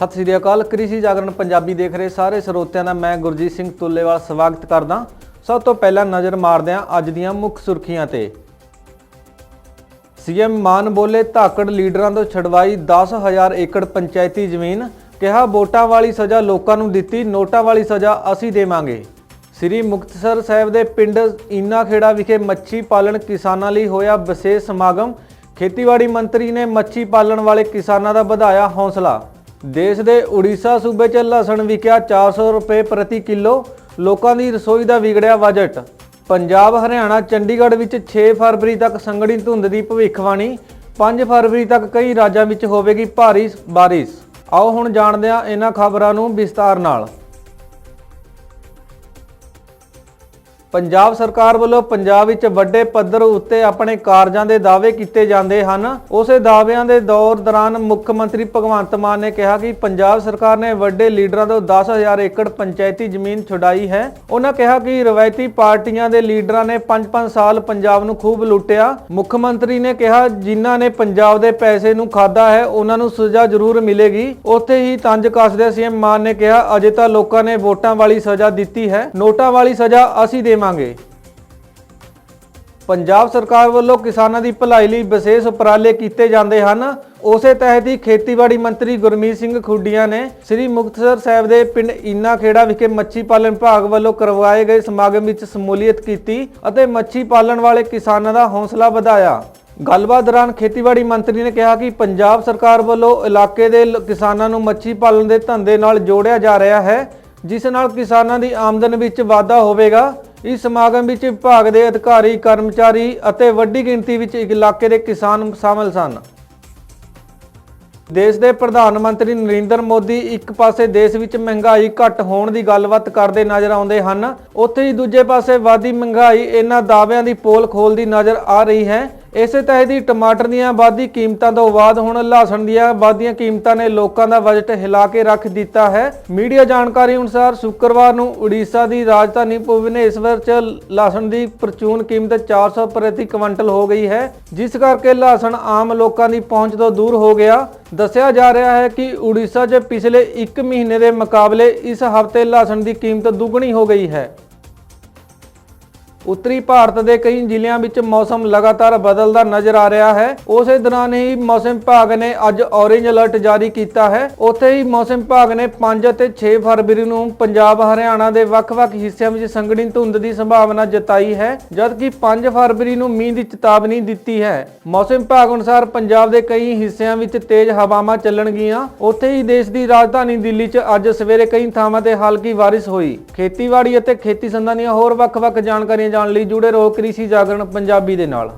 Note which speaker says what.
Speaker 1: ਸਤਿ ਸ੍ਰੀ ਅਕਾਲ, ਕ੍ਰਿਸ਼ੀ ਜਾਗਰਣ ਪੰਜਾਬੀ ਦੇਖ ਰਹੇ ਸਾਰੇ ਸਰੋਤਿਆਂ ਦਾ ਮੈਂ ਗੁਰਜੀਤ ਸਿੰਘ ਤੁੱਲੇਵਾਲ ਸਵਾਗਤ ਕਰਦਾ। ਸਭ ਤੋਂ ਪਹਿਲਾਂ ਨਜ਼ਰ ਮਾਰਦੇ ਹਾਂ ਅੱਜ ਦੀਆਂ ਮੁੱਖ ਸੁਰਖੀਆਂ ਤੇ। ਸੀਐਮ ਮਾਨ ਬੋਲੇ ਧਾਕੜ ਲੀਡਰਾਂ ਤੋਂ ਛਡਵਾਈ 10000 ਏਕੜ ਪੰਚਾਇਤੀ ਜ਼ਮੀਨ, ਕਿਹਾ ਵੋਟਾਂ ਵਾਲੀ ਸਜ਼ਾ ਲੋਕਾਂ ਨੂੰ ਦਿੱਤੀ, ਨੋਟਾਂ ਵਾਲੀ ਸਜ਼ਾ ਅਸੀਂ ਦੇਵਾਂਗੇ। ਸ੍ਰੀ ਮੁਕਤਸਰ ਸਾਹਿਬ ਦੇ ਪਿੰਡ ਇਨਾ ਖੇੜਾ ਵਿਖੇ ਮੱਛੀ ਪਾਲਣ ਕਿਸਾਨਾਂ ਲਈ ਹੋਇਆ ਵਿਸ਼ੇਸ਼ ਸਮਾਗਮ। ਖੇਤੀਬਾੜੀ ਮੰਤਰੀ ਨੇ ਮੱਛੀ ਪਾਲਣ ਵਾਲੇ ਕਿਸਾਨਾਂ ਦਾ ਵਧਾਇਆ ਹੌਸਲਾ। ਦੇਸ਼ ਦੇ ਉੜੀਸਾ ਸੂਬੇ 'ਚ ਲਸਣ ਵਿਕਿਆ 400 ਰੁਪਏ ਪ੍ਰਤੀ ਕਿਲੋ, ਲੋਕਾਂ ਦੀ ਰਸੋਈ ਦਾ ਵਿਗੜਿਆ ਬਜਟ। ਪੰਜਾਬ, ਹਰਿਆਣਾ, ਚੰਡੀਗੜ੍ਹ ਵਿੱਚ 6 ਫਰਵਰੀ ਤੱਕ ਸੰਘਣੀ ਧੁੰਦ ਦੀ ਭਵਿੱਖਬਾਣੀ 5 ਫਰਵਰੀ ਤੱਕ ਕਈ ਰਾਜਾਂ ਵਿੱਚ ਹੋਵੇਗੀ ਭਾਰੀ ਬਾਰਿਸ਼। ਆਓ ਹੁਣ ਜਾਣਦੇ ਹਾਂ ਇਹਨਾਂ ਖਬਰਾਂ ਨੂੰ ਵਿਸਤਾਰ ਨਾਲ। ਪੰਜਾਬ ਸਰਕਾਰ ਵੱਲੋਂ ਪੰਜਾਬ ਵਿੱਚ ਵੱਡੇ ਪੱਧਰ ਉੱਤੇ ਆਪਣੇ ਕਾਰਜਾਂ ਦੇ ਦਾਅਵੇ ਕੀਤੇ ਜਾਂਦੇ ਹਨ। ਉਸੇ ਦਾਅਵਿਆਂ ਦੇ ਦੌਰ ਦੌਰਾਨ ਮੁੱਖ ਮੰਤਰੀ ਭਗਵੰਤ ਮਾਨ ਨੇ ਕਿਹਾ ਕਿ ਪੰਜਾਬ ਸਰਕਾਰ ਨੇ ਵੱਡੇ ਲੀਡਰਾਂ ਤੋਂ 10000 ਏਕੜ ਪੰਚਾਇਤੀ ਜ਼ਮੀਨ ਛੁਡਾਈ ਹੈ। ਉਹਨਾਂ ਕਿਹਾ ਕਿ ਰਵਾਇਤੀ ਪਾਰਟੀਆਂ ਦੇ ਲੀਡਰਾਂ ਨੇ 5-5 ਸਾਲ ਪੰਜਾਬ ਨੂੰ ਖੂਬ ਲੁੱਟਿਆ। ਮੁੱਖ ਮੰਤਰੀ ਨੇ ਕਿਹਾ, ਜਿਨ੍ਹਾਂ ਨੇ ਪੰਜਾਬ ਦੇ ਪੈਸੇ ਨੂੰ ਖਾਦਾ ਹੈ ਉਹਨਾਂ ਨੂੰ ਸਜ਼ਾ ਜ਼ਰੂਰ ਮਿਲੇਗੀ। ਉੱਥੇ ਹੀ ਤੰਜ ਕੱਸਦੇ ਸੀਐਮ ਮਾਨ ਨੇ ਕਿਹਾ, ਅਜੇ ਤਾਂ ਲੋਕਾਂ ਨੇ ਵੋਟਾਂ ਵਾਲੀ ਸਜ਼ਾ ਦਿੱਤੀ ਹੈ। ਨੋਟਾਂ ਵਾਲੀ ਸਜ਼ਾ ਅਸੀਂ ਦੇ ਦੇਵਾਂਗੇ। ਪੰਜਾਬ ਸਰਕਾਰ ਵੱਲੋਂ ਕਿਸਾਨਾਂ ਦੀ ਭਲਾਈ ਲਈ ਵਿਸ਼ੇਸ਼ ਉਪਰਾਲੇ ਕੀਤੇ ਜਾਂਦੇ ਹਨ। ਉਸੇ ਤਹਿਤ ਹੀ ਖੇਤੀਬਾੜੀ ਮੰਤਰੀ ਗੁਰਮੀਤ ਸਿੰਘ ਖੁੱਡੀਆਂ ਨੇ ਸ੍ਰੀ ਮੁਕਤਸਰ ਸਾਹਿਬ ਦੇ ਪਿੰਡ ਇਨਾ ਖੇੜਾ ਵਿਖੇ ਮੱਛੀ ਪਾਲਣ ਵਿਭਾਗ ਵੱਲੋਂ ਕਰਵਾਏ ਗਏ ਸਮਾਗਮ ਵਿੱਚ ਸ਼ਮੂਲੀਅਤ ਕੀਤੀ ਅਤੇ ਮੱਛੀ ਪਾਲਣ ਵਾਲੇ ਕਿਸਾਨਾਂ ਦਾ ਹੌਸਲਾ ਵਧਾਇਆ। ਗੱਲਬਾਤ ਦੌਰਾਨ ਖੇਤੀਬਾੜੀ ਮੰਤਰੀ ਨੇ ਕਿਹਾ ਕਿ ਪੰਜਾਬ ਸਰਕਾਰ ਵੱਲੋਂ ਇਲਾਕੇ ਦੇ ਕਿਸਾਨਾਂ ਨੂੰ ਮੱਛੀ ਪਾਲਣ ਦੇ ਧੰਦੇ ਨਾਲ ਜੋੜਿਆ ਜਾ ਰਿਹਾ ਹੈ, ਜਿਸ ਨਾਲ ਕਿਸਾਨਾਂ ਦੀ ਆਮਦਨ ਵਿੱਚ ਵਾਧਾ ਹੋਵੇਗਾ। ਇਸ ਸਮਾਗਮ ਵਿੱਚ ਵਿਭਾਗ ਦੇ ਅਧਿਕਾਰੀ, ਕਰਮਚਾਰੀ ਅਤੇ ਵੱਡੀ ਗਿਣਤੀ ਵਿੱਚ ਇਲਾਕੇ ਦੇ ਕਿਸਾਨ ਸ਼ਾਮਲ ਸਨ। ਦੇਸ਼ ਦੇ ਪ੍ਰਧਾਨ ਮੰਤਰੀ ਨਰਿੰਦਰ ਮੋਦੀ ਇੱਕ ਪਾਸੇ ਦੇਸ਼ ਵਿੱਚ ਮਹਿੰਗਾਈ ਘੱਟ ਹੋਣ ਦੀ ਗੱਲਬਾਤ ਕਰਦੇ ਨਜ਼ਰ ਆਉਂਦੇ ਹਨ। ਉੱਥੇ ਹੀ ਦੂਜੇ ਪਾਸੇ ਵਾਧੀ ਮਹਿੰਗਾਈ ਇਹਨਾਂ ਦਾਅਵਿਆਂ ਦੀ ਪੋਲ ਖੋਲਦੀ ਨਜ਼ਰ ਆ ਰਹੀ ਹੈ। ਇਸੇ ਤਹਿਤ ਹੀ ਟਮਾਟਰ ਦੀਆਂ ਵਾਧੀ ਕੀਮਤਾਂ ਤੋਂ ਬਾਅਦ ਹੁਣ ਲਸਣ ਦੀਆਂ ਵਾਧੀਆਂ ਕੀਮਤਾਂ ਨੇ ਲੋਕਾਂ ਦਾ ਬਜਟ ਹਿਲਾ ਕੇ ਰੱਖ ਦਿੱਤਾ ਹੈ। ਮੀਡੀਆ ਜਾਣਕਾਰੀ ਅਨੁਸਾਰ ਸ਼ੁੱਕਰਵਾਰ ਨੂੰ ਉੜੀਸਾ ਦੀ ਰਾਜਧਾਨੀ ਭੁਵਨੇਸ਼ਵਰ 'ਚ ਲਸਣ ਦੀ ਪ੍ਰਚੂਨ ਕੀਮਤ 400 ਪ੍ਰਤੀ ਕੁਇੰਟਲ ਹੋ ਗਈ ਹੈ, ਜਿਸ ਕਰਕੇ ਲਸਣ ਆਮ ਲੋਕਾਂ ਦੀ ਪਹੁੰਚ ਤੋਂ ਦੂਰ ਹੋ ਗਿਆ। ਦੱਸਿਆ ਜਾ ਰਿਹਾ ਹੈ ਕਿ ਉੜੀਸਾ 'ਚ ਪਿਛਲੇ 1 ਮਹੀਨੇ ਦੇ ਮੁਕਾਬਲੇ ਇਸ ਹਫ਼ਤੇ ਲਸਣ ਦੀ ਕੀਮਤ ਦੁੱਗਣੀ ਹੋ ਗਈ ਹੈ। ਉੱਤਰੀ ਭਾਰਤ ਦੇ ਕਈ ਜ਼ਿਲ੍ਹਿਆਂ ਵਿੱਚ ਮੌਸਮ ਲਗਾਤਾਰ ਬਦਲਦਾ ਨਜ਼ਰ ਆ ਰਿਹਾ ਹੈ। ਉਸੇ ਦੌਰਾਨ ਹੀ ਮੌਸਮ ਵਿਭਾਗ ਨੇ ਅੱਜ ਔਰੇਂਜ ਅਲਰਟ ਜਾਰੀ ਕੀਤਾ ਹੈ। ਉੱਥੇ ਹੀ ਮੌਸਮ ਵਿਭਾਗ ਨੇ 5 ਅਤੇ 6 ਫਰਵਰੀ ਨੂੰ ਪੰਜਾਬ, ਹਰਿਆਣਾ ਦੇ ਵੱਖ-ਵੱਖ ਹਿੱਸਿਆਂ ਵਿੱਚ ਸੰਘਣੀ ਧੁੰਦ ਦੀ ਸੰਭਾਵਨਾ ਜਤਾਈ ਹੈ, ਜਦਕਿ 5 ਫਰਵਰੀ ਨੂੰ ਮੀਂਹ ਦੀ ਚੇਤਾਵਨੀ ਦਿੱਤੀ ਹੈ। ਮੌਸਮ ਵਿਭਾਗ ਅਨੁਸਾਰ ਪੰਜਾਬ ਦੇ ਕਈ ਹਿੱਸਿਆਂ ਵਿੱਚ ਤੇਜ਼ ਹਵਾਵਾਂ ਚੱਲਣਗੀਆਂ। ਉੱਥੇ ਹੀ ਦੇਸ਼ ਦੀ ਰਾਜਧਾਨੀ ਦਿੱਲੀ 'ਚ ਅੱਜ ਸਵੇਰੇ ਕਈ ਥਾਵਾਂ ਤੇ ਹਲਕੀ ਬਾਰਿਸ਼ ਹੋਈ। ਖੇਤੀਬਾੜੀ ਅਤੇ ਖੇਤੀ ਸੰਦਾਂ ਦੀਆਂ ਹੋਰ ਵੱਖ-ਵੱਖ ਜਾਣਕਾਰੀਆਂ ਜਾਣ ਲਈ ਜੁੜੇ ਰਹੋ ਕ੍ਰਿਸ਼ੀ ਜਾਗਰਣ ਪੰਜਾਬੀ ਦੇ ਨਾਲ।